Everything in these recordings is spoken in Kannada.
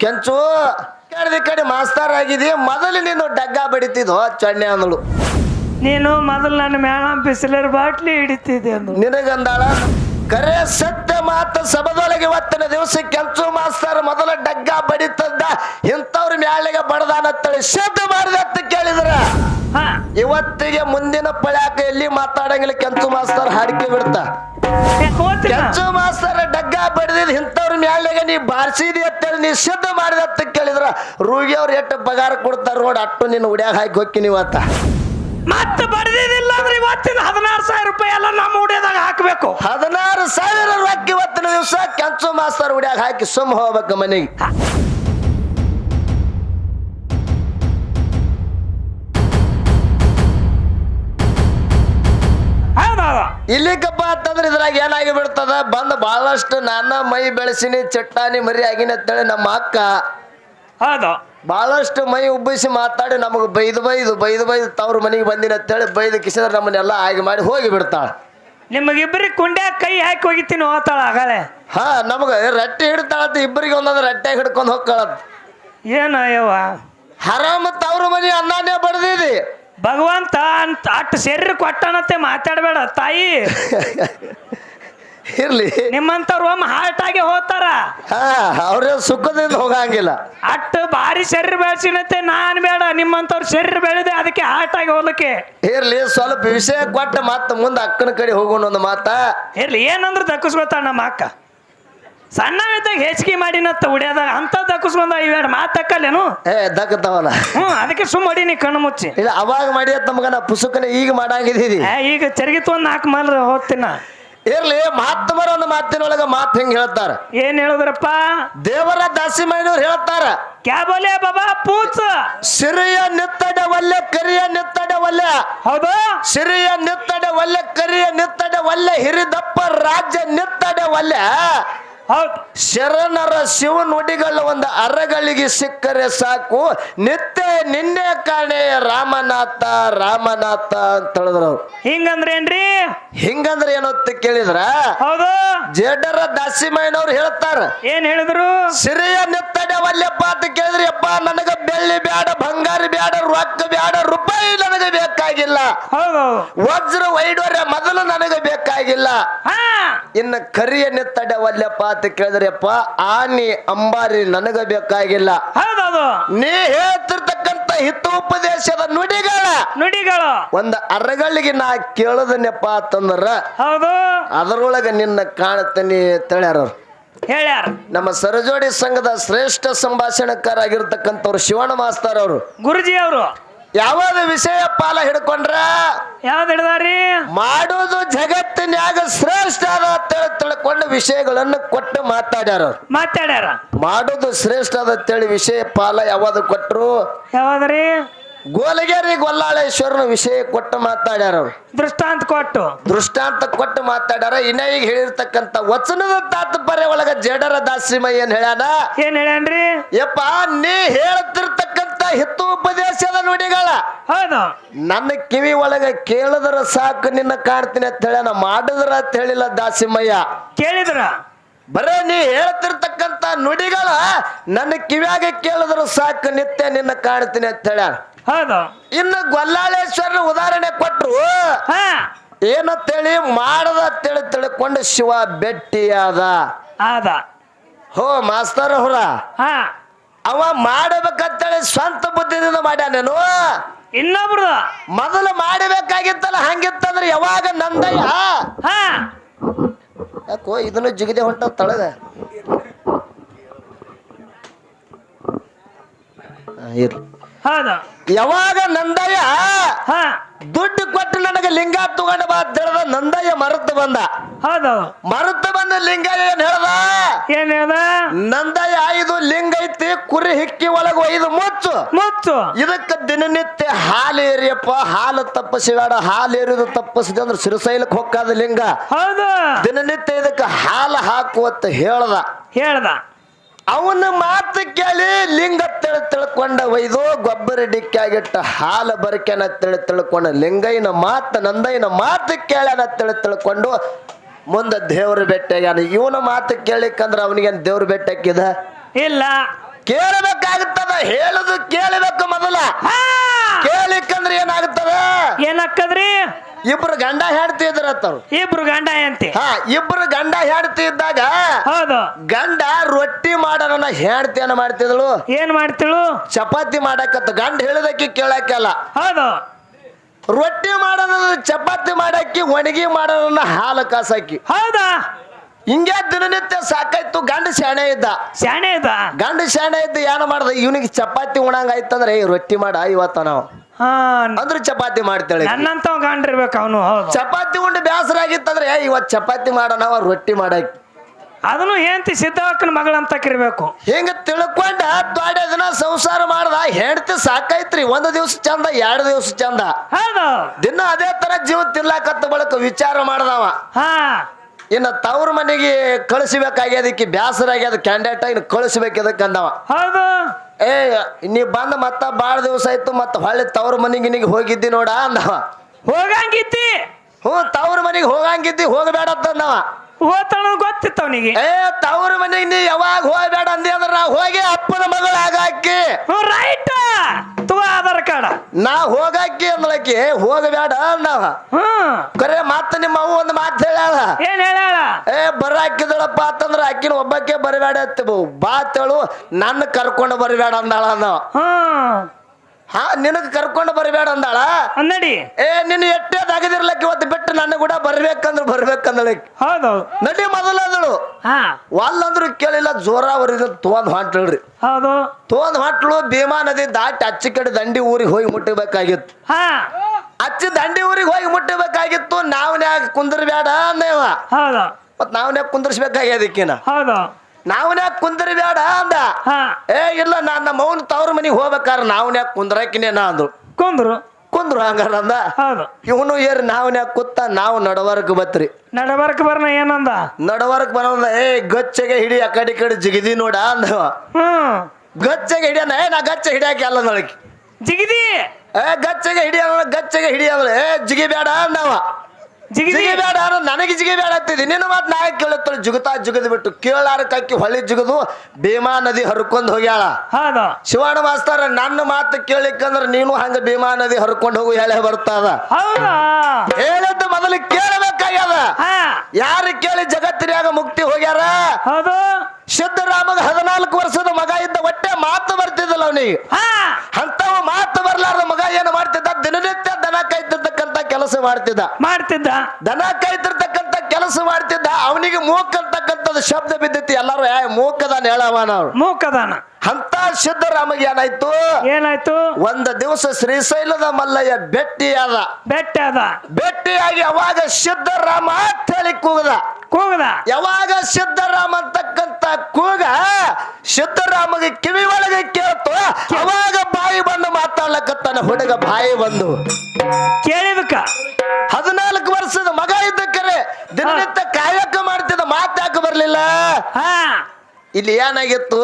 ಕೆಂಚು ಕಡೆ ಕಡೆ ಮಾಸ್ತಾರ ಆಗಿದಿ ಮೊದಲು ನೀನು ಡಗ್ಗ ಬಡಿತಿದ್ವು ಚಣ್ಣೆ ಅಂದಳು. ನೀನು ಮೊದಲು ನನ್ನ ಮೇಳ ಬಿಸಿಲರ್ ಬಾಟ್ಲಿ ಹಿಡಿತಿದ್ದೆ ಅಂದು ನಿನಗಂದಾಳ ಕರೆ ಸತ್ಯ ಮಾತ ಸಬದೊಳಗೆ ಇವತ್ತಿನ ದಿವಸ ಕೆಂಚು ಮಾಸ್ತಾರ ಮೊದಲ ಡಗ್ಗ ಬಡಿತದ್ದ ಇಂಥವ್ರ ಮ್ಯಾಳಿಗೆ ಬಡದಾನತ್ತಳಿ ಶಬ್ದ ಮಾಡಿದ ಅಂತ ಕೇಳಿದ್ರ. ಹಾ. ಇವತ್ತಿಗೆ ಮುಂದಿನ ಪಳ್ಯಾಕ ಎಲ್ಲಿ ಮಾತಾಡಂಗಿಲ್ಲ ಕೆಂಚು ಮಾಸ್ತಾರ ಹಾಡಿಕೆ ಬಿಡ್ತಾ. ಕೆಂಚು ಬಡಿದಿದ್ ಇಂಥವ್ರ ಮ್ಯಾಲೆಗೆ ನೀ ಬಾರಿಸಿದಿ ಅಂತೇಳಿ ನೀ ಸಿದ್ಧ ಮಾಡಿದ ಅಂತ ಕೇಳಿದ್ರ ರೂಗಿ ಅವ್ರು ಎಷ್ಟು ಪಗಾರ ಕೊಡ್ತಾರ ನೋಡ್ ಅಟ್ಟು ನಿನ್ನ ಉಡ್ಯಾಗ ಹಾಕಿ ಹೋಗಿ ನೀವು ಅಂತ. ಮತ್ತೆ ಬರ್ದಿದಿಲ್ಲ ಅಂದ್ರೆ ಇವತ್ತಿನ ಹದಿನಾರು ಸಾವಿರ ರೂಪಾಯಿ ಎಲ್ಲ ನಮ್ಮ ಉಡ್ಯದಾಗ ಹಾಕಬೇಕು. ಹದಿನಾರು ಸಾವಿರ ರೂಪಾಯಿ ಇವತ್ತಿನ ದಿವಸ ಕೆಂಚು ಮಾಸ್ತರ್ ಉಡ್ಯಾಗ ಹಾಕಿ ಸುಮ್ಮ ಹೋಗ್ಬೇಕು ಮನೆಗೆ. ಹೌದೌದು ಇಲ್ಲಿಗಪ್ಪ ಅಂತಂದ್ರೆ ಇದ್ರಾಗ ಏನಾಗಿ ಬಿಡ್ತದ ಬಂದ ಬಹಳಷ್ಟು ನಾನ ಮೈ ಬೆಳೆಸಿನಿ ಚಟ್ಟಾನಿ ಮರಿ ಆಗಿನ ಅಂತೇಳಿ ನಮ್ಮ ಅಕ್ಕ ಹೌದು. ಬಹಳಷ್ಟು ಮೈ ಉಬ್ಬಿಸಿ ಮಾತಾಡಿ ನಮಗೆ ಬೈದು ಬೈದು ಬೈದು ಬೈದು ತವ್ರ ಮನೆಗೆ ಬಂದಿನ ಅಂತೇಳಿ ಬೈದು ಕಿಸಿದ್ರೆ ನಮ್ಮನ್ನೆಲ್ಲ ಆಗಿ ಮಾಡಿ ಹೋಗಿ ಬಿಡ್ತಾಳ. ನಿಮಗಿಬ್ಬರಿಗೆ ಕುಂಡ್ಯಾಗ ಕೈ ಹಾಕಿ ಹೋಗಿತ್ತೀನಿ ಹೋತಾಳ ಆಗಲೇ. ಹಾ ನಮಗೆ ರಟ್ಟಿ ಹಿಡ್ತಾಳಂತ ಇಬ್ಬರಿಗೆ ಒಂದೊಂದು ರಟ್ಟೆ ಹಿಡ್ಕೊಂಡು ಹೋಗ್ಕಳತ್ ಏನು ಅಯ್ಯವ್ವ? ಹರಾಮ ತವ್ರ ಮನೆ ಅನ್ನನೇ ಬಡ್ದಿದಿ. ಭಗವಂತ ಅಂತ ಅಟ್ಟು ಶರೀರ ಕೊಟ್ಟನತ್ತೆ ಮಾತಾಡಬೇಡ ತಾಯಿ. ಇರ್ಲಿ. ನಿಮ್ಮಂಥವ್ರು ಒಮ್ಮೆ ಹಾರ್ಟ್ ಆಗಿ ಹೋತಾರ. ಹಾ ಅವ್ರ ಸುಖದಿಂದ ಹೋಗಂಗಿಲ್ಲ. ಅಟ್ಟು ಭಾರಿ ಶರೀರ ಬೆಳೆಸಿನತ್ತೆ ನಾನು ಬೇಡ ನಿಮ್ಮಂಥವ್ರು ಶರೀರ ಬೆಳೆದೆ ಅದಕ್ಕೆ ಹಾರ್ಟ್ ಆಗಿ ಹೋಗ್ಲಿಕ್ಕೆ. ಇರ್ಲಿ ಸ್ವಲ್ಪ ವಿಷಯ ಕೊಟ್ಟ ಮತ್ತೆ ಮುಂದೆ ಅಕ್ಕನ ಕಡೆ ಹೋಗೋಣ ಒಂದು ಮಾತಾ. ಇರ್ಲಿ ಏನಂದ್ರೆ ದಕ್ಕಿಸ್ಕೊತಾಳ ನಮ್ಮ ಅಕ್ಕ. ಸಣ್ಣವಿದ್ದಾಗ ಹೆಚ್ಚಿಗೆ ಮಾಡಿನತ್ತ ಉಡ್ಯಾದಾಗ ಅಂತ ದಕ್ಕಿಸ್ಕೊಂಡ ಇವೆರಡು ಮಾತು ತಕ್ಕಲ್ಲೇನು? ಏ ದಕ್ಕತ್ತವಲ್ಲ. ಹ್ಞೂ ಅದಕ್ಕೆ ಸುಮ್ಮ ಹೊಡೀನಿ ಕಣ್ಣು ಮುಚ್ಚಿ. ಇಲ್ಲ ಅವಾಗ ಮಾಡಿ ನಮಗ ನಾ ಪುಸ್ತಕನ ಈಗ ಮಾಡಂಗಿದ್ದೀವಿ. ಏ, ಈಗ ಚರ್ಗಿ ಒಂದು ನಾಲ್ಕು ಮಲ್ರ ಹೋಗ್ತೀನ ಇರ್ಲಿ ಮಹಾತ್ಮರ ಒಂದು ಮಾತಿನೊಳಗ ಮಾತು ಹೆಂಗ್ ಹೇಳ್ತಾರ? ಏನ್ ಹೇಳಿದ್ರಪ್ಪ? ದೇವರ ದಾಸಿ ಮಾಡಿದವ್ರು ಹೇಳ್ತಾರ ಕ್ಯಾ ಬೋಲೆ ಬಾಬಾ ಪೂಚ ಸಿರಿಯ ನಿತ್ತಡ ಒಲ್ಲೆ ಕರಿಯ ನಿತ್ತಡ ಒಲ್ಲೆ. ಹೌದು. ಸಿರಿಯ ನಿತ್ತಡ ಒಲ್ಲೆ ಕರಿಯ ನಿತ್ತಡ ಒಲ್ಲೆ ಹಿರಿದಪ್ಪ ರಾಜ್ಯ ನಿತ್ತಡೆ ಒಲ್ಲೆ. ಶರಣರ ಶಿವ ನುಡಿಗಳು ಒಂದು ಅರಗಳಿಗೆ ಸಿಕ್ಕರೆ ಸಾಕು. ನಿತ್ಯ ನಿನ್ನೆ ಕಾಣೆ ರಾಮನಾಥ ರಾಮನಾಥ ಅಂತ ಹೇಳಿದ್ರು ಹಿಂಗಂದ್ರೆ ಏನ್ರಿ ಹಿಂಗಂದ್ರೆ ಏನೊತ್ತ ಕೇಳಿದ್ರ ಹೌದು. ಜೇಡರ ದಾಸಿಮಯ್ಯನವ್ರು ಹೇಳ್ತಾರ. ಏನ್ ಹೇಳಿದ್ರು? ಸಿರಿಯ ನಿತ್ತಡೆ ಒಲ್ಲೆಪ್ಪ ಅಂತ ಕೇಳಿದ್ರಿ ಅಪ್ಪ ನನಗ ಬೆಳ್ಳಿ ಬ್ಯಾಡ ಬಂಗಾರ ಬ್ಯಾಡ ರೊಕ್ಕ ಬ್ಯಾಡ ರೂಪಾಯಿ ನನಗೆ ಬೇಕಾಗಿಲ್ಲ. ವಜ್ರ ವೈಡೂರ್ಯ ಮೊದಲು ನನಗೆ ಬೇಕಾಗಿಲ್ಲ. ಇನ್ನು ಕರಿಯ ನಿತ್ತಡೆ ಒಲ್ಲೆಪ್ಪ ಅಂತ ಕೇಳಿದ್ರಪ್ಪ ಆನಿ ಅಂಬಾರಿ ನನಗ ಬೇಕಾಗಿಲ್ಲ. ನೀ ಹೇಳ್ತಿರ್ತಕ್ಕಂತ ಹಿತೋಪದೇಶದ ನುಡಿಗಳ. ನುಡಿಗಳ. ಒಂದ್ ಅರಗಳಿಗೆ ನಾ ಕೇಳದನಪ್ಪ ಅಂತಂದ್ರ ಹೌದು. ಅದರೊಳಗ ನಿನ್ನ ಕಾಣತೀನಿ ತಳ್ಯಾರ. ಹೇಳ್ಯಾರ ನಮ್ಮ ಸರಜೋಡಿ ಸಂಘದ ಶ್ರೇಷ್ಠ ಸಂಭಾಷಣಕಾರ ಆಗಿರ್ತಕ್ಕಂಥವ್ರು ಶಿವಣ್ಣ ಮಾಸ್ತಾರ್ ಅವರು. ಗುರುಜಿ ಅವರು ಯಾವ್ದು ವಿಷಯ ಪಾಲ ಹಿಡ್ಕೊಂಡ್ರ? ಯಾವ್ದು ಹಿಡ್ದಾರಿ? ಮಾಡೋದು ಜಗತ್ತಿನ್ಯಾಗ ಶ್ರೇಷ್ಠ ಅದ ತಿಳ್ಕೊಂಡು ತಿಳ್ಕೊಂಡ ವಿಷಯಗಳನ್ನು ಕೊಟ್ಟು ಮಾತಾಡ್ಯಾರ. ಮಾತಾಡ್ಯಾರ? ಮಾಡೋದು ಶ್ರೇಷ್ಠ ಅದ ತಿಳಿ ವಿಷಯ ಪಾಲ ಯಾವ್ದು ಕೊಟ್ರು? ಯಾವ್ದ್ರಿ? ಗೋಲಗೇರಿ ಗೊಲ್ಲಾಳೇಶ್ವರನ ವಿಷಯ ಕೊಟ್ಟು ಮಾತಾಡ್ಯಾರ ದೃಷ್ಟಾಂತ ಕೊಟ್ಟು. ದೃಷ್ಟಾಂತ ಕೊಟ್ಟು ಮಾತಾಡ್ಯಾರ. ಇನ್ನ ಈಗ ಹೇಳಿರ್ತಕ್ಕಂತ ವಚನದ ತಾತ್ಪರ್ಯ ಒಳಗ ಜಡರ ದಾಸಿಮ ಏನ್ ಹೇಳ್ಯಾನ. ಏನ್ ಹೇಳ್ಯಾನ್ರಿ? ಯಪ್ಪ ನೀ ಹೇಳ್ತಿರ್ತಕ್ಕಂಥ ಉಪದೇಶದ ನುಡಿಗಳ. ಹೌದು. ನನ್ನ ಕಿವಿ ಒಳಗ ಕೇಳಿದ್ರ ಸಾಕು ನಿನ್ನ ಕಾಣ್ತೀನಿ ಅಂತ ಹೇಳ ಮಾಡಿದ್ರ ಅಂತ ಹೇಳಿಲ್ಲ ದಾಸಿಮಯ್ಯ. ಕೇಳಿದ್ರ? ಬರೇ ನೀ ಹೇಳ್ತಿರ್ತಕ್ಕಂತ ನುಡಿಗಳ ನನ್ನ ಕಿವಿಯಾಗ ಕೇಳಿದ್ರ ಸಾಕು ನಿತ್ಯ ನಿನ್ನ ಕಾಣ್ತೀನಿ ಅಂತ ಹೇಳ ಹೌದು. ಇನ್ನು ಗೊಲ್ಲಾಳೇಶ್ವರನ ಉದಾಹರಣೆ ಕೊಟ್ರು. ಹಾ. ಏನಂತೇಳಿ ಮಾಡದ ಅಂತೇಳಿ ತಿಳ್ಕೊಂಡು ಶಿವ ಬೆಟ್ಟಿಯಾದ. ಆದ. ಹೋ ಮಾಸ್ತರ್ ಅವ್ರ ಹಾ. ಅವ ಮಾಡಬೇಕಂತೇಳಿ ಸ್ವಂತ ಬುದ್ಧಿದಿಂದ ಮಾಡ್ಯಾನೇನು. ಇನ್ನೊಬ್ರು. ಮೊದಲು ಮಾಡಬೇಕಾಗಿತ್ತಲ್ಲ ಹಂಗಿತ್ತಂದ್ರೆ ಯಾವಾಗ ನಂದಯ್ಯ? ಹಾ. ಯಾಕೋ ಇದನ್ನು ಜಿಗದೆ ಹೊಂಟ ತಳಗ? ಇರ್ಲಿ. ಹೌದು. ಯಾವಾಗ ನಂದಯ್ಯ ಹಾ. ದುಡ್ಡು ಕೊಟ್ಟು ನನಗೆ ಲಿಂಗ ತಗೊಂಡ ಬಾ ಅಂತ ಹೇಳ್ದ ನಂದಯ್ಯ ಮರುತ್ತು ಬಂದ. ಹೌದು. ಮರುತ್ತು ಬಂದ ಲಿಂಗ ಏನ್ ಹೇಳ್ದ? ಏನ್ ಹೇಳ್ದ? ನಂದಯ್ಯ ಇದು ಲಿಂಗ ಐತಿ ಕುರಿ ಹಿಕ್ಕಿ ಒಳಗ ಒಯ್ದು ಮುಚ್ಚು. ಮುಚ್ಚು. ಇದಕ್ಕ ದಿನನಿತ್ಯ ಹಾಲು ಏರಿಯಪ್ಪ ಹಾಲು ತಪ್ಪಸಿಗಾಡ ಹಾಲು ಏರಿದು ತಪ್ಪಸಿದೆ ಅಂದ್ರೆ ಸಿರಸೈಲಕ್ಕೆ ಹೊಕ್ಕಾದ ಲಿಂಗ. ಹೌದು. ದಿನನಿತ್ಯ ಇದಕ್ಕೆ ಹಾಲು ಹಾಕುವತ್ತ ಹೇಳ್ದ. ಹೇಳ್ದ. ಅವನ ಮಾತು ಕೇಳಿ ಲಿಂಗ ತಿಳಿ ತಿಳ್ಕೊಂಡ ಒಯ್ದು ಗೊಬ್ಬರ ಡಿಕ್ಕಾಗಿಟ್ಟ ಹಾಲು ಬರಕೆನ ತಿಳಿ ತಿಳ್ಕೊಂಡ ಲಿಂಗಯ್ಯನ ಮಾತು ನಂದಯ್ಯನ ಮಾತು ಕೇಳ್ಯಾನ ತಿಳಿ ತಿಳ್ಕೊಂಡು ಮುಂದೆ ದೇವ್ರ ಬೆಟ್ಟಾಗ್ಯಾನ ಇವನ ಮಾತು ಕೇಳಿಕಂದ್ರ ಅವನಿಗೇನು ದೇವ್ರ ಬೆಟ್ಟಕ್ಕಿದ ಇಲ್ಲ. ಕೇಳಬೇಕಾಗುತ್ತದ? ಹೇಳುದು ಕೇಳಬೇಕು ಮೊದಲ. ಕೇಳಿಕಂದ್ರೆ ಏನಾಗುತ್ತದ? ಏನಕ್ಕದ್ರಿ? ಇಬ್ರು ಗಂಡ ಹೆಂಡತಿ ಇದ್ರತ್ತವ್ರು ಇಬ್ರು ಗಂಡ ಎಂತಿ ಹಾ ಇಬ್ರು ಗಂಡ ಹೆಂಡತಿ ಇದ್ದಾಗ ಹೌದು. ಗಂಡ ರೊಟ್ಟಿ ಮಾಡೋಣ ಹೆಂಡತಿಯನ್ನ ಮಾಡ್ತಿದ್ಳು ಏನ್ ಮಾಡ್ತಿಳು? ಚಪಾತಿ ಮಾಡಕತ್ತ. ಗಂಡ ಹೇಳಿದಕ್ಕೆ ಕೇಳಕ್ಕೆಲ್ಲ ಹೌದು. ರೊಟ್ಟಿ ಮಾಡೋಣ ಚಪಾತಿ ಮಾಡಕ್ಕಿ ಒಣಗಿ ಮಾಡೋಣ ಹಾಲು ಕಾಸಾಕಿ. ಹೌದಾ? ಹಿಂಗೆ ದಿನನಿತ್ಯ ಸಾಕಾಯ್ತು. ಗಂಡ ಶಾಣೆ ಇದ್ದ. ಶಾಣೆ ಇದ್ದ? ಗಂಡ ಶಾಣೆ ಇದ್ದ ಏನ್ ಮಾಡ್ದ? ಇವನಿಗೆ ಚಪಾತಿ ಉಣಂಗ ಆಯ್ತಂದ್ರೆ ರೊಟ್ಟಿ ಮಾಡ ಇವತ್ತ ನಾವು. ಹಾ ಅಂದ್ರೆ ಚಪಾತಿ ಮಾಡ್ತಾಳೆ ನನ್ನಂತ ಗಂಡಿರ್ಬೇಕು ಅವನು ಹೌದು. ಚಪಾತಿ ಉಂಡು ಬೇಸರ ಆಗಿತ್ತಂದ್ರೆ ಏ ಇವತ್ ಚಪಾತಿ ಮಾಡೋಣ ರೊಟ್ಟಿ ಮಾಡಕ್. ಅದನ್ನು ಹೆಂಡತಿ ಸಿದ್ಧವಕ್ಕನ ಮಗಳಂತ ಕಿರ್ಬೇಕು ಹಿಂಗ ತಿಳ್ಕೊಂಡ ತ್ವಾಡೆ ದಿನ ಸಂಸಾರ ಮಾಡ್ದ ಹೆಂಡತಿ ಸಾಕೈತ್ರಿ ಒಂದು ದಿವಸ ಚಂದ ಎರಡು ದಿವ್ಸ ಚಂದ. ಹೌದು. ದಿನ ಅದೇ ತರ ಜೀವ ತಿನ್ಲಾಕತ್ತ ಬಳಕ ವಿಚಾರ ಮಾಡ್ದವ. ಹಾ. ಇನ್ನ ತವ್ರ ಮನೆಗೆ ಕಳಿಸ್ಬೇಕಾಗ್ಯದಕ್ಕೆ ಬ್ಯಾಸರ ಆಗ್ಯದ ಕ್ಯಾಂಡಿಡೇಟ್ ಇನ್ನು ಕಳಿಸ್ಬೇಕಂದವ ಅಂದವ ಹೌದು. ಏ ನೀ ಬಂದ ಮತ್ತ ಬಾಳ ದಿವಸ ಆಯ್ತು ಮತ್ತ ಹೊಳ್ಳಿ ತವ್ರ ಮನೆಗೆ ನಿಂಗೆ ಹೋಗಿದ್ದಿ ನೋಡ ಅಂದವ. ಹೋಗಂಗಿದ್ದಿ ಹ್ಞೂ ತವ್ರ ಮನೆಗೆ ಹೋಗಂಗಿದ್ದಿ ಹೋಗಬೇಡ ಅಂತಂದವ. ಹೋತಣ ಗೊತ್ತಿತ್ತು ಅವನಿಗೆ. ಏ ತವ್ರ ಮನೆಗೆ ನೀ ಯಾವಾಗ ಹೋಗಬೇಡ ಅಂದಿ ಅಂದ್ರೆ ನಾ ಹೋಗಿ ಅಪ್ಪನ ಮಗಳು ಆಗಾಕಿ ಹ್ಞೂ ರೈಟ್ ತಗೋ ಆಧಾರ್ ಕಾರ್ಡ್. ನಾ ಹೋಗಾಕಿ ಅಂದ್ಳಕಿ ಹೋಗಬೇಡ ಅಂದವ ಹ್ಮ್. ಕರೆ ಮತ್ತ ನಿಮ್ಮ ಅವ್ವ ಒಂದು ಮಾತು ಹೇಳ ಏನ್ ಹೇಳ ಏ ಬರ ಹಾಕಿದಳಪ್ಪ ಅಂತಂದ್ರ ಆಕಿನ ಒಬ್ಬಕ್ಕೆ ಬರಬೇಡ ಅಂತ ಬಾ ತೇಳು ನನ್ನ ಕರ್ಕೊಂಡು ಬರಬೇಡ ಅಂದಾಳ ಅಂದವ ಹ್ಮ್. ಹಾ ನಿನಗ್ ಕರ್ಕೊಂಡು ಬರಬೇಡ ಅಂದಾಳ? ನಡಿ ಏ ನಿನ್ನ ಎಟ್ಟೆ ದಗದಿರ್ಲಕ್ಕ ಇವತ್ತು ಬಿಟ್ಟು ನನ್ನ ಕೂಡ ಬರ್ಬೇಕಂದ್ರ ಬರ್ಬೇಕಂದಳ ಹೌದು. ನಡಿ ಮೊದಲದಳು. ವಾಲ್ಲಂದ್ರು ಕೇಳಿಲ್ಲ ಜೋರಾವರಿ ತೋಂದ್ ಹೊಂಟ್ರಿ ಹೌದು. ತೋಂದ್ ಹೊಂಟ್ಲು ಭೀಮಾ ನದಿ ದಾಟಿ ಅಚ್ಚಿ ಕಡೆ ದಂಡಿ ಊರಿಗೆ ಹೋಗಿ ಮುಟ್ಟಬೇಕಾಗಿತ್ತು. ಹಾ. ಅಚ್ಚಿ ದಂಡಿ ಊರಿಗೆ ಹೋಗಿ ಮುಟ್ಟಬೇಕಾಗಿತ್ತು ನಾವ್ನ್ಯಾಗ ಕುಂದಿರ್ಬೇಡ ಅಂದೇವ. ಹೌದು. ಮತ್ ನಾವ್ನ್ಯಾಗ ಕುಂದ್ರಿಸ್ಬೇಕಾಗ್ಯದಕ್ಕಿನ ಹೌದು. ನಾವ್ನ್ಯಾಗ ಕುಂದ್ರಬೇಡ ಅಂದ. ಹಾ. ಏ ಇಲ್ಲ ನಾನ್ ನಮ್ಮ ತವರು ತವ್ರ ಮನಿಗೆ ಹೋಗ್ಬೇಕಾರ ನಾವನ್ಯಾಕ್ ಕುಂದ್ರಕಿನೇ ನಾ ಅಂದ್ರು ಕುಂದ್ರು. ಕುಂದ್ರು ಹಂಗಾರ ಅಂದ. ಹೌದು. ಇವನು ಏರ್ ನಾವನ್ಯಾಕ್ ಕೂತ ನಾವು ನಡವರ್ಕ್ ಬತ್ರಿ. ನಡವರ್ಕ್ ಬರ್ನ ಏನಂದ? ನಡವರ್ಕ್ ಬರೋದ ಏ ಗಚ್ಚಗೆ ಹಿಡಿ ಆ ಕಡೆ ಜಿಗಿದಿ ನೋಡ ಅಂದ. ಗಚ್ಚಗೆ ಹಿಡಿಯನ ಏ ನಾ ಗಚ್ಚ ಹಿಡಿಯಾಕೆ ಅಲ್ಲ ನೋಡಕ್ಕೆ ಜಿಗಿದಿ? ಏ ಗಚ್ಚಗೆ ಹಿಡಿಯ ಗಚ್ಚಗೆ ಹಿಡಿಯ ಏ ಜಿಗಿ ಬೇಡ ಅಂದವ. ಜಿಗಿದಿ ಜಿಗಿ ಬೇಡ ಅನ್ನೋ ನನಗೆ ಜಿಗಿ ಬೇಡ ಅಂತಿದ್ದಿ. ನಿನ್ನ ಮಾತು ನಾ ಕೇಳುತ್ತಳು ಜುಗುತಾ ಜುಗದ್ ಬಿಟ್ಟು ಕೇಳಾರ ಕಕ್ಕಿ ಹೊಳಿ ಜುಗದು ಭೀಮಾ ನದಿ ಹರ್ಕೊಂಡ್ ಹೋಗ್ಯಾಳ. ಹೌದು. ಶಿವಣ್ಣ ಮಾಸ್ತರ ನನ್ನ ಮಾತು ಕೇಳಿಕಂದ್ರ ನೀನು ಹಂಗ ಭೀಮಾ ನದಿ ಹರ್ಕೊಂಡು ಹೋಗು ಹೇಳೇ ಬರ್ತದ ಹೇಳಿದ್ದು ಮೊದಲು ಕೇಳಬೇಕಾಗ್ಯದ. ಯಾರು ಕೇಳಿ ಜಗತ್ತಿನಾಗ ಮುಕ್ತಿ ಹೋಗ್ಯಾರ? ಹೌದು. ಸಿದ್ದರಾಮಗ ಹದಿನಾಲ್ಕು ವರ್ಷದ ಮಗ ಇದ್ದ ಒಟ್ಟೆ ಮಾತು ಬರ್ತಿದ್ದಲ್ಲ ಅವನಿಗೆ. ಕೆಲಸ ಮಾಡ್ತಿದ್ದ. ಮಾಡ್ತಿದ್ದ. ದನ ಕಾಯ್ತಿರ್ತಕ್ಕಂತ ಕೆಲಸ ಮಾಡ್ತಿದ್ದ. ಅವನಿಗೆ ಮೂಕ್ ಅಂತಕ್ಕಂಥದ್ದು ಶಬ್ದ ಬಿದ್ದಿತ್ತು ಎಲ್ಲರೂ ಮೂಕದಾನ ಹೇಳವನ ಅವ್ರು ಮೂಕದಾನ. ಅಂತ ಸಿದ್ದರಾಮಗೆ ಏನಾಯ್ತು? ಏನಾಯ್ತು? ಒಂದ ದಿವಸ ಶ್ರೀಶೈಲದ ಮಲ್ಲಯ್ಯ ಭೆಟ್ಟಿಯಾದ ಬೆಟ್ಟಿ ಅದ ಬೆಟ್ಟಿಯಾಗಿ ಯಾವಾಗ ಸಿದ್ದರಾಮ ಅಂತ ಹೇಳಿ ಕೂಗದ. ಕೂಗದ. ಯಾವಾಗ ಸಿದ್ದರಾಮ ಅಂತಕ್ಕಂತ ಕೂಗ ಸಿದ್ದರಾಮಗೆ ಕಿವಿ ಒಳಗೆ ಕೇಳ್ತು. ಅವಾಗ ಮಾತಾಡ್ಲಕತ್ತಾನ ಹುಡುಗ ಬಾಯಿ ಬಂದು ಕೇಳಿದಕ್ಕ ಹದಿನಾಲ್ಕು ವರ್ಷದ ಮಗ ಇದ್ದಕ್ಕರೆ ದಿನನಿತ್ಯ ಕಾಯಕ ಮಾಡ್ತಿದ್ದ ಮಾತಾಕ ಬರ್ಲಿಲ್ಲ. ಇಲ್ಲಿ ಏನಾಗಿತ್ತು?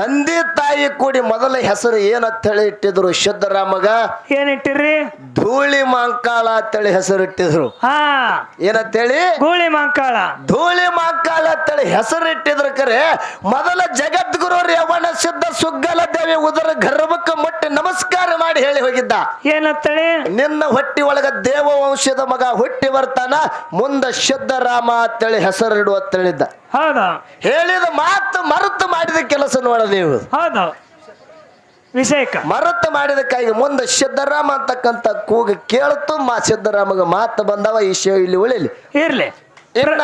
ತಂದೆ ತಾಯಿ ಕೂಡಿ ಮೊದಲ ಹೆಸರು ಏನಂತ ಹೇಳಿ ಇಟ್ಟಿದ್ರು ಸಿದ್ದರಾಮಗ ಏನಿಟ್ಟಿರಿ ಧೂಳಿ ಮಾಂಕಾಳ ಅಂತೇಳಿ ಹೆಸರು ಇಟ್ಟಿದ್ರು. ಹಾ. ಏನಂತೇಳಿ? ಗೂಳಿ ಮಾಂಕಾಳ. ಧೂಳಿ ಮಾಂಕಾಳ ಅಂತೇಳಿ ಹೆಸರು ಇಟ್ಟಿದ್ರು ಕರೆ ಮೊದಲ ಜಗದ್ಗುರು ರೇವಣ ಸಿದ್ಧ ಸುಗ್ಗಲ ದೇವಿ ಉದರ ಗರ್ಭಕ್ಕೆ ಮುಟ್ಟಿ ನಮಸ್ಕಾರ ಮಾಡಿ ಹೇಳಿ ಹೋಗಿದ್ದ. ಏನತ್ತಳಿ ನಿನ್ನ ಹೊಟ್ಟಿ ಒಳಗ ದೇವ ವಂಶದ ಮಗ ಹುಟ್ಟಿ ಬರ್ತಾನ ಮುಂದ ಸಿದ್ದರಾಮ ಅಂತೇಳಿ ಹೆಸರು ಅಂತ ಹೇಳಿದ್ದ ಹೌದು. ಹೇಳಿದ ಮಾತು ಮರುತು ಮಾಡಿದ ಕೆಲಸ ನೋಡ ನೀವು. ಹೌದು. ವಿಷಯಕ್ಕ ಮರುತು ಮಾಡಿದಕ್ಕಾಗಿ ಮುಂದೆ ಸಿದ್ದರಾಮ ಅಂತಕ್ಕಂತ ಕೂಗ ಕೇಳ್ತು ಮಾ ಸಿದ್ದರಾಮಗ ಮಾತು ಬಂದವ ಈ ಶೋ ಇಲ್ಲಿ ಉಳಿಲಿ. ಇರ್ಲಿ. ಇನ್ನ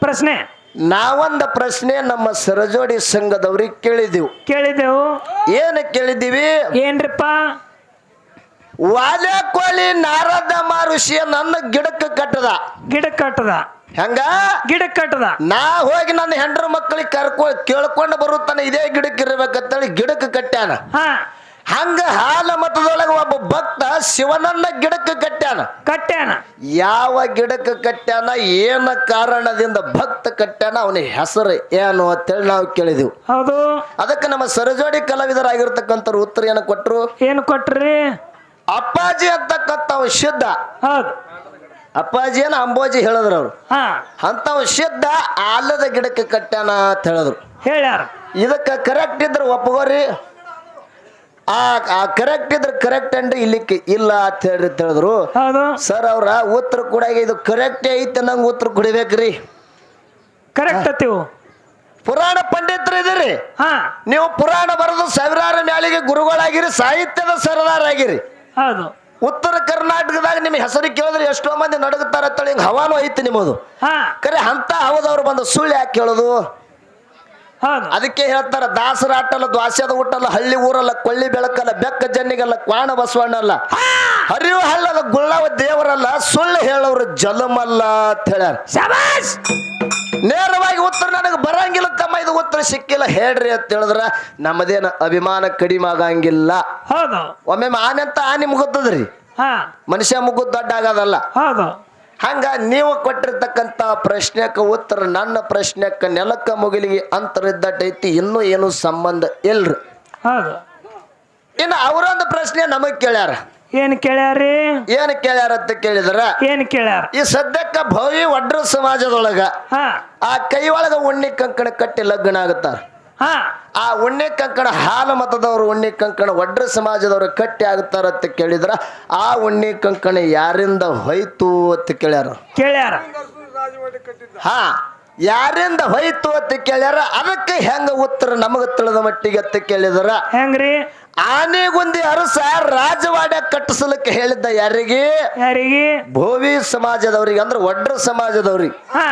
ಪ್ರಶ್ನೆ. ನಾವೊಂದ ಪ್ರಶ್ನೆ ನಮ್ಮ ಸರಜೋಡಿ ಸಂಘದವ್ರಿಗೆ ಕೇಳಿದೆವು. ಕೇಳಿದೆವು. ಏನು ಕೇಳಿದ್ದೀವಿ? ಏನ್ರಿಪ್ಪ? ವಾಲೆ ಕೋಳಿ ನಾರದ ಮಹರ್ಷಿಯ ನನ್ನ ಗಿಡಕ್ಕೆ ಕಟ್ಟದ. ಗಿಡ ಕಟ್ಟದ. ಹೆಂಗ? ಗಿಡ ಕಟ್ಟದ. ನಾ ಹೋಗಿ ನನ್ನ ಹೆಂಡ್ರ ಮಕ್ಕಳಿಗೆ ಕರ್ಕೊ ಕೇಳ್ಕೊಂಡು ಬರುತ್ತಾನೆ ಇದೇ ಗಿಡಕ್ಕೆ ಇರ್ಬೇಕಂತೇಳಿ ಗಿಡಕ್ಕೆ ಕಟ್ಟ್ಯಾನ. ಹಾ. ಹಂಗ ಹಾಲ ಮತದೊಳಗ ಒಬ್ಬ ಭಕ್ತ ಶಿವನನ್ನ ಗಿಡಕ್ಕೆ ಕಟ್ಟ್ಯಾನ. ಕಟ್ಟ್ಯಾನ. ಯಾವ ಗಿಡಕ್ಕೆ ಕಟ್ಟ್ಯಾನ ಏನ ಕಾರಣದಿಂದ ಭಕ್ತ ಕಟ್ಟ್ಯಾನ ಅವನ ಹೆಸರು ಏನು ಅಂತೇಳಿ ನಾವು ಕೇಳಿದೆವು. ಹೌದು. ಅದಕ್ಕೆ ನಮ್ಮ ಸರಜೋಡಿ ಕಲಾವಿದರಾಗಿರ್ತಕ್ಕಂಥವ್ರು ಉತ್ತರ ಏನು ಕೊಟ್ರು? ಏನು ಕೊಟ್ರಿ? ಅಪ್ಪಾಜಿ ಅಂತಕ್ಕಂಥವ್ ಸಿದ್ಧ ಹೌದು. ಅಪ್ಪಾಜಿ ಏನ ಅಂಬೋಜಿ ಹೇಳಿದ್ರು ಅವ್ರು. ಹಾ. ಶುದ್ಧ ಸಿದ್ಧ ಆಲದ ಗಿಡಕ್ಕೆ ಕಟ್ಟ್ಯಾನ ಅಂತ ಹೇಳಿದ್ರು. ಹೇಳ್ಯಾರ. ಇದಕ್ಕೆ ಕರೆಕ್ಟ್ ಇದ್ರೆ ಒಪ್ಪಗೋರಿ ಆ ಕರೆಕ್ಟ್ ಇದ್ರೆ ಕರೆಕ್ಟ್ ಅಂದ್ರೆ ಇಲ್ಲಿಕ್ಕೆ ಇಲ್ಲ ಅಂತ ಹೇಳಿ ತಿಳಿದ್ರು. ಹೌದು. ಸರ್ ಅವ್ರ ಉತ್ತರ ಕೂಡ ಇದು ಕರೆಕ್ಟ್ ಐತೆ ನಂಗೆ ಉತ್ತರ ಕೊಡಿಬೇಕ್ರಿ. ಕರೆಕ್ಟ್ ಅತ್ತೀವು. ಪುರಾಣ ಪಂಡಿತರು ಇದೀರಿ. ಹಾ. ನೀವು ಪುರಾಣ ಬರೆದು ಸಾವಿರಾರು ಮ್ಯಾಲಿಗೆ ಗುರುಗಳಾಗಿರಿ ಸಾಹಿತ್ಯದ ಸರದಾರಾಗಿರಿ. ಹೌದು. ಉತ್ತರ ಕರ್ನಾಟಕದಾಗ ನಿಮ್ಮ ಹೆಸರು ಕೇಳಿದ್ರೆ ಎಷ್ಟೋ ಮಂದಿ ನಡಗುತ್ತಾರ ಅಂತೇಳಿ ಹಿಂಗೆ ಹವಾನು ಐತಿ ನಿಮ್ಮದು. ಕರೆ ಅಂತ ಹೌದವ್ರು ಬಂದು ಸುಳ್ಳು ಯಾಕೆ ಕೇಳೋದು? ಅದಕ್ಕೆ ಹೇಳ್ತಾರ ದಾಸರ ಆಟಲ್ಲ ದ್ವಾಸ್ಯದ ಊಟಲ್ಲ ಹಳ್ಳಿ ಊರಲ್ಲ ಕೊಳ್ಳಿ ಬೆಳಕಲ್ಲ ಬೆಕ್ಕ ಜನ್ನಿಗಲ್ಲ ಕ್ವಾಣ ಬಸವಣ್ಣಲ್ಲ. ಹರಿವು ಹಳ್ಳದ ಗುಳ್ಳವ ದೇವರಲ್ಲ ಸುಳ್ಳು ಹೇಳೋರು ಜಲಮಲ್ಲ ಅಂತ ಹೇಳ್ಯಾರ. ನೇರವಾಗಿ ಉತ್ತರ ನನಗೆ ಬರಂಗಿಲ್ಲ ತಮ್ಮ ಇದು ಉತ್ತರ ಸಿಕ್ಕಿಲ್ಲ. ಹೇಳ್ರಿ ಅಂತ ಹೇಳಿದ್ರ ನಮ್ಮದೇನ ಅಭಿಮಾನ ಕಡಿಮೆ ಆಗಂಗಿಲ್ಲ. ಹೌದು. ಒಮ್ಮೆ ಆನೆ ಅಂತ ಆನೆ ಮುಗುತ್ತದ್ರಿ. ಮನುಷ್ಯ ಮುಗುದ್ ದೊಡ್ಡ ಆಗೋದಲ್ಲ. ಹೌದು. ಹಂಗ ನೀವು ಕೊಟ್ಟಿರ್ತಕ್ಕಂತ ಪ್ರಶ್ನೆಕ್ಕ ಉತ್ತರ ನನ್ನ ಪ್ರಶ್ನೆಕ್ಕ ನೆಲಕ್ಕ ಮುಗಿಲಿಗೆ ಅಂತರ ಇದ್ದಟ್ಟೈತಿ ಇನ್ನೂ ಏನು ಸಂಬಂಧ ಇಲ್ರಿ. ಹೌದು. ಇನ್ನು ಅವರೊಂದು ಪ್ರಶ್ನೆ ನಮಗ್ ಕೇಳ್ಯಾರ. ಏನ್ ಕೇಳ್ಯಾರಿ ಏನ್ ಕೇಳ್ಯಾರ ಅಂತ ಕೇಳಿದ್ರ? ಏನ್ ಕೇಳ್ಯಾರ? ಈ ಸದ್ಯಕ್ಕ ಭವಿ ಒಡ್ರ ಸಮಾಜದೊಳಗ ಹಾ. ಆ ಕೈ ಒಳಗ ಉಣ್ಣಿ ಕಂಕಣ ಕಟ್ಟಿ ಲಗ್ನ ಆಗುತ್ತಾರ. ಹಾ. ಆ ಉಣ್ಣೆ ಕಂಕಣ ಹಾಲು ಮತದವರು ಉಣ್ಣಿ ಕಂಕಣ ಒಡ್ರ ಸಮಾಜದವರು ಕಟ್ಟಿ ಆಗುತ್ತಾರ ಅಂತ ಕೇಳಿದ್ರ ಆ ಉಣ್ಣೆ ಕಂಕಣ ಯಾರಿಂದ ಹೋಯ್ತು ಅಂತ ಕೇಳ್ಯಾರ. ಕೇಳ್ಯಾರ. ಹಾ. ಯಾರಿಂದ ಹೋಯ್ತು ಅಂತ ಕೇಳ್ಯಾರ ಅದಕ್ಕೆ ಹೆಂಗ ಉತ್ತರ ನಮಗ ತಿಳಿದ ಮಟ್ಟಿಗೆ ಅಂತ ಕೇಳಿದ್ರ. ಹೆಂಗ್ರಿ? ಆನೆಗುಂದಿ ಅರಸ ರಾಜವಾಡ ಕಟ್ಟಿಸಲಿಕ್ಕೆ ಹೇಳಿದ್ದ ಯಾರಿಗೆ? ಯಾರಿಗೆ? ಭೋವಿ ಸಮಾಜದವ್ರಿಗೆ ಅಂದ್ರೆ ಒಡ್ರ ಸಮಾಜದವ್ರಿಗೆ. ಹಾ.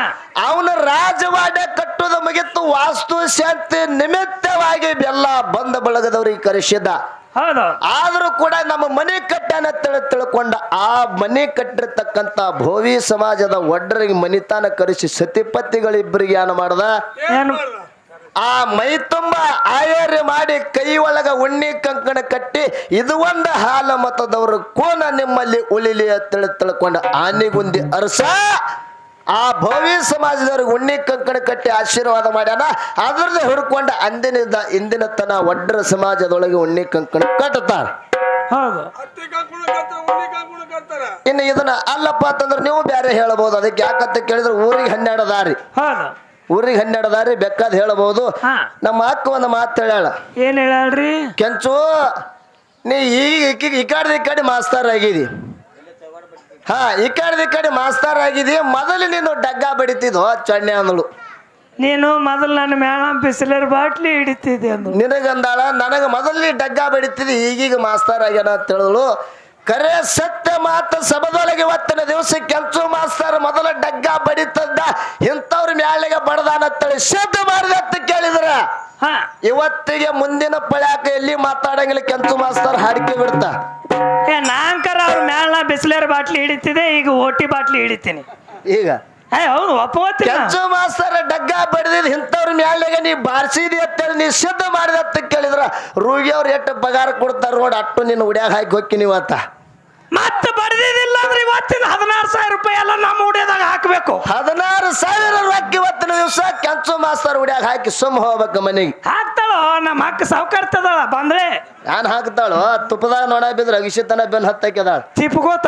ಅವನ ರಾಜವಾಡ ಕಟ್ಟುವುದು ಮುಗಿತು ವಾಸ್ತು ಶಾಂತಿ ನಿಮಿತ್ತವಾಗಿ ಬೆಲ್ಲ ಬಂದ ಬಳಗದವ್ರಿಗೆ ಕರೆಸಿದ ಹೌದು. ಆದ್ರೂ ಕೂಡ ನಮ್ಮ ಮನೆ ಕಟ್ಟಾನ ತಿಳಿ ತಿಳ್ಕೊಂಡ ಆ ಮನೆ ಕಟ್ಟಿರ್ತಕ್ಕಂತ ಭೋವಿ ಸಮಾಜದ ಒಡ್ರಿಗೆ ಮನಿತಾನ ಕರೆಸಿ ಸತಿಪತಿಗಳಿಬ್ಬರಿಗೆ ಏನು ಮಾಡ್ದ? ಆ ಮೈ ತುಂಬ ಆಯರಿ ಮಾಡಿ ಕೈ ಒಳಗ ಉಣ್ಣಿ ಕಂಕಣ ಕಟ್ಟಿ ಇದು ಒಂದು ಹಾಲ ಮತದವರು ಕೋನ ನಿಮ್ಮಲ್ಲಿ ಉಳಿಲಿ ಅಂತೇಳಿ ತಿಳ್ಕೊಂಡು ಆನೆಗುಂದಿ ಅರಸ. ಆ ಭವ್ಯ ಸಮಾಜದವ್ರಿಗೆ ಉಣ್ಣಿ ಕಂಕಣ ಕಟ್ಟಿ ಆಶೀರ್ವಾದ ಮಾಡ್ಯಾನ. ಅದ್ರದ್ದು ಹುಡ್ಕೊಂಡ ಅಂದಿನಿಂದ ಇಂದಿನ ತನ ಒಡ್ರ ಸಮಾಜದೊಳಗೆ ಉಣ್ಣಿ ಕಂಕಣ ಕಟ್ಟುತ್ತಾರ ಇನ್ನು ಇದನ್ನ ಅಲ್ಲಪ್ಪ ಅಂತಂದ್ರೆ ನೀವು ಬೇರೆ ಹೇಳ್ಬೋದು. ಅದಕ್ಕೆ ಯಾಕಂತ ಕೇಳಿದ್ರೆ ಊರಿಗೆ ಹನ್ನೆರಡು ದಾರಿ. ಊರಿಗೆ ಹನ್ನೆರಡು ದಾರಿ ಬೇಕಾದ್ ಹೇಳ್ಬೋದು. ಹಾ. ನಮ್ಮ ಅಕ್ಕ ಒಂದು ಮಾತು ಹೇಳ್ಯಾಳ. ಏನ್ ಹೇಳಿ ಕೆಂಚು ನೀ ಈಗ ಈ ಕಡೆ ಈ ಕಡೆ ಮಾಸ್ತಾರ ಆಗಿದಿ. ಹಾ ಈ ಕಡೆ ಈ ಕಡೆ ಮಾಸ್ತಾರ ಆಗಿದಿ. ಮೊದಲು ನೀನು ಡಗ್ಗ ಬಡಿತಿದ್ವು ಚಣ್ಣೆ ಅಂದಳು ನೀನು ಮೊದಲು ನನ್ನ ಮೇಳ ಬಿಸಿಲರ್ ಬಾಟ್ಲಿ ಹಿಡಿತಿದ್ದೆ ಅಂದು ನಿನಗಂದಾಳ ನನಗೆ ಮೊದಲು ನೀ ಡಗ್ಗ ಬಡಿತಿದ್ದಿ ಈಗೀಗ ಮಾಸ್ತರ್ ಆಗ್ಯಾನ ಅಂತ ಹೇಳಿದಳು ಕರೆ ಸತ್ಯ ಮಾತು ಸಭದೊಳಗೆ ಇವತ್ತಿನ ದಿವಸ ಕೆಂಚು ಮಾಸ್ತಾರ ಮೊದಲ ಡಗ್ಗ ಬಡಿತದ್ದ ಇಂಥವ್ರ ಮ್ಯಾಳಿಗೆ ಬಡದಾನತ್ತೇಳಿ ಮಾಡಿದ ಅಂತ ಕೇಳಿದ್ರ. ಹಾ. ಇವತ್ತಿಗೆ ಮುಂದಿನ ಪಳ್ಯಾಕ ಎಲ್ಲಿ ಮಾತಾಡಂಗಿಲ್ಲ ಕೆಂಚು ಮಾಸ್ತರ್ ಹಾಡಿಕೆ ಬಿಡ್ತ. ಏ ನಾಂಕರ ಅವ್ರ ಮ್ಯಾಲ ಬಿಸಿಲೇರ್ ಬಾಟ್ಲಿ ಹಿಡಿತಿದೆ ಈಗ ಓಟಿ ಬಾಟ್ಲಿ ಹಿಡಿತೀನಿ. ಈಗ? ಏ ಹೌದು ಒಪ್ಪವತ್ತಿನ ಕೆಂಚು ಮಾಸ್ತರ ಡಗ್ಗ ಬಡಿದಿದ್ ಇಂಥವ್ರ ಮ್ಯಾಲೆಗೆ ನೀ ಬಾರಿಸಿದಿ ಅಂತೇಳಿ ನೀ ಸಿದ್ಧ ಮಾಡಿದ ಅಂತ ಕೇಳಿದ್ರ. ರೂಗಿ ಅವ್ರು ಎಷ್ಟು ಪಗಾರ ಕೊಡ್ತಾರ ನೋಡಿ ಅಟ್ಟು ನಿನ್ನ ಉಡ್ಯಾಗ ಹಾಕಿ ಹೋಗಿ ನೀವು ಅಂತ. ಮತ್ತೆ ಬರ್ದಿದ್ದಿಲ್ಲ ಅಂದ್ರೆ ಇವತ್ತಿನ ಹದಿನಾರು ಸಾವಿರ ರೂಪಾಯಿ ಎಲ್ಲ ನಮ್ಮ ಉಡಿಯೋದಾಗ ಹಾಕಬೇಕು. ಹದಿನಾರು ಸಾವಿರ ರೊಕ್ಕ ಇವತ್ತಿನ ದಿವಸ ಕೆಂಚು ಮಾಸ್ತರ್ ಉಡ್ಯಾಗ ಹಾಕಿ ಸುಮ್ ಹೋಗ್ಬೇಕು ಮನೆಗೆ. ಹಾಕ್ತಾಳೋ? ನಮ್ಮ ಅಕ್ಕ ಸಾವುಕಾರ್ತದಳ ಬಂದ್ರೆ? ನಾನು ಹಾಕ್ತಾಳು? ತುಪ್ಪದಾಗ ನೋಡ ಬಿದ್ರ ಅಗಿಸಿತನ ಬೆನ್ ಹತ್ತಾಕಿದಾಳ ಚಿಪ್ಗೋತ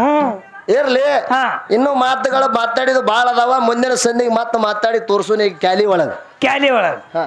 ಹ್ಮ್. ಇರ್ಲಿ. ಇನ್ನು ಮಾತುಗಳು ಮಾತಾಡಿದ ಬಾಳ ಅದಾವ ಮುಂದಿನ ಸಂದಿಗೆ ಮತ್ತೆ ಮಾತಾಡಿ ತೋರ್ಸು ನೀ ಕ್ಯಾಲಿ ಒಳಗ. ಕ್ಯಾಲಿ ಒಳಗ. ಹಾ.